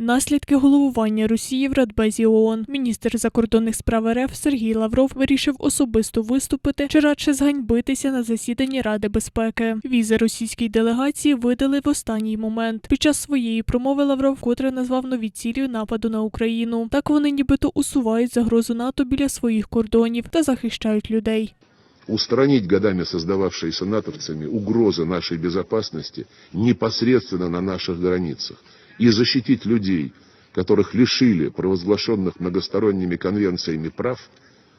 Наслідки головування Росії в Радбезі ООН. Міністр закордонних справ РФ Сергій Лавров вирішив особисто виступити чи радше зганьбитися на засіданні Ради безпеки. Візи російській делегації видали в останній момент. Під час своєї промови Лавров вкотре назвав нові цілі нападу на Україну. Так вони нібито усувають загрозу НАТО біля своїх кордонів та захищають людей. устранить годами создававшиеся натовцами угрозы нашей безопасности непосредственно на наших границах и защитить людей, которых лишили провозглашенных многосторонними конвенциями прав,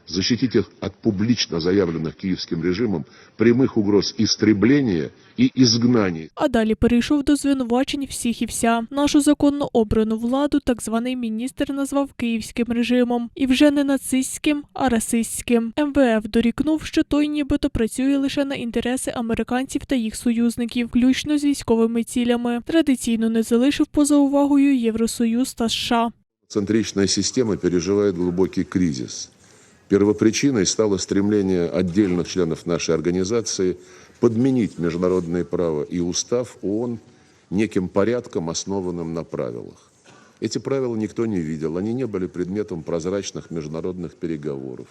защитить их от публично заявленных киевским режимом прямых угроз истребления и изгнаний. А далі перейшов до звинувачень всіх і вся. Нашу законно обрану владу так званий міністр назвав київським режимом і вже не нацистським, а расистським. МВФ дорікнув, що той нібито працює лише на інтереси американців та їх союзників, включно з військовими цілями. Традиційно не залишив поза увагою Євросоюз та США. Центричная система переживает глубокий кризис. Первопричиной стало стремление отдельных членов нашей организации подменить международное право и устав ООН неким порядком, основанным на правилах. Эти правила никто не видел, они не были предметом прозрачных международных переговоров.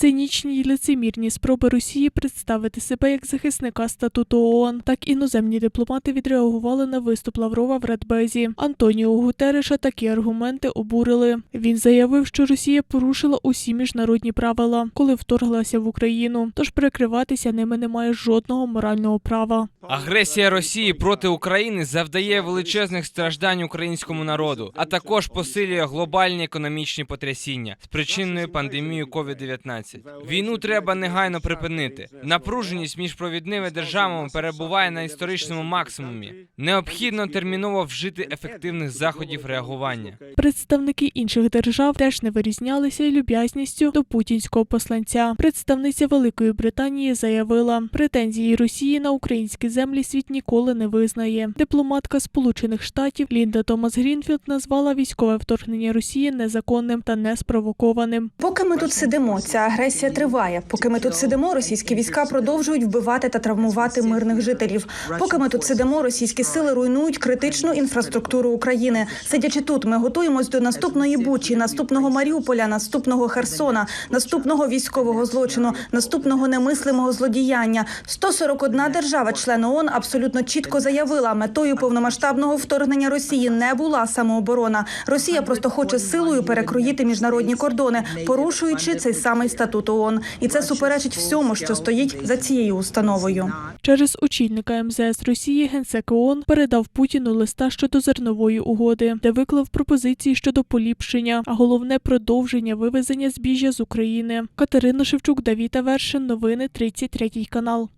Цинічні й лицемірні спроби Росії представити себе як захисника статуту ООН. Так іноземні дипломати відреагували на виступ Лаврова в Радбезі. Антоніо Гутереша такі аргументи обурили. Він заявив, що Росія порушила усі міжнародні правила, коли вторглася в Україну. Тож прикриватися ними немає жодного морального права. Агресія Росії проти України завдає величезних страждань українському народу, а також посилює глобальні економічні потрясіння, спричиненою пандемією COVID-19. Війну треба негайно припинити. Напруженість між провідними державами перебуває на історичному максимумі. Необхідно терміново вжити ефективних заходів реагування. Представники інших держав теж не вирізнялися й люб'язністю до путінського посланця. Представниця Великої Британії заявила, претензії Росії на українські землі світ ніколи не визнає. Дипломатка Сполучених Штатів Лінда Томас Грінфілд назвала військове вторгнення Росії незаконним та неспровокованим. Поки ми тут сидимо, ця агресія триває. Поки ми тут сидимо, російські війська продовжують вбивати та травмувати мирних жителів. Поки ми тут сидимо, російські сили руйнують критичну інфраструктуру України. Сидячи тут, ми готуємось до наступної бучі, наступного Маріуполя, наступного Херсона, наступного військового злочину, наступного немислимого злодіяння. 141 держава-член ООН абсолютно чітко заявила, метою повномасштабного вторгнення Росії не була самооборона. Росія просто хоче силою перекроїти міжнародні кордони, порушуючи цей самий статут ООН. І це суперечить всьому, що стоїть за цією установою. Через очільника МЗС Росії генсек ООН передав Путіну листа щодо зернової угоди, де виклав пропозиції щодо поліпшення, а головне продовження вивезення збіжжя з України. Катерина Шевчук, Давіта Вершин. Новини 33 канал.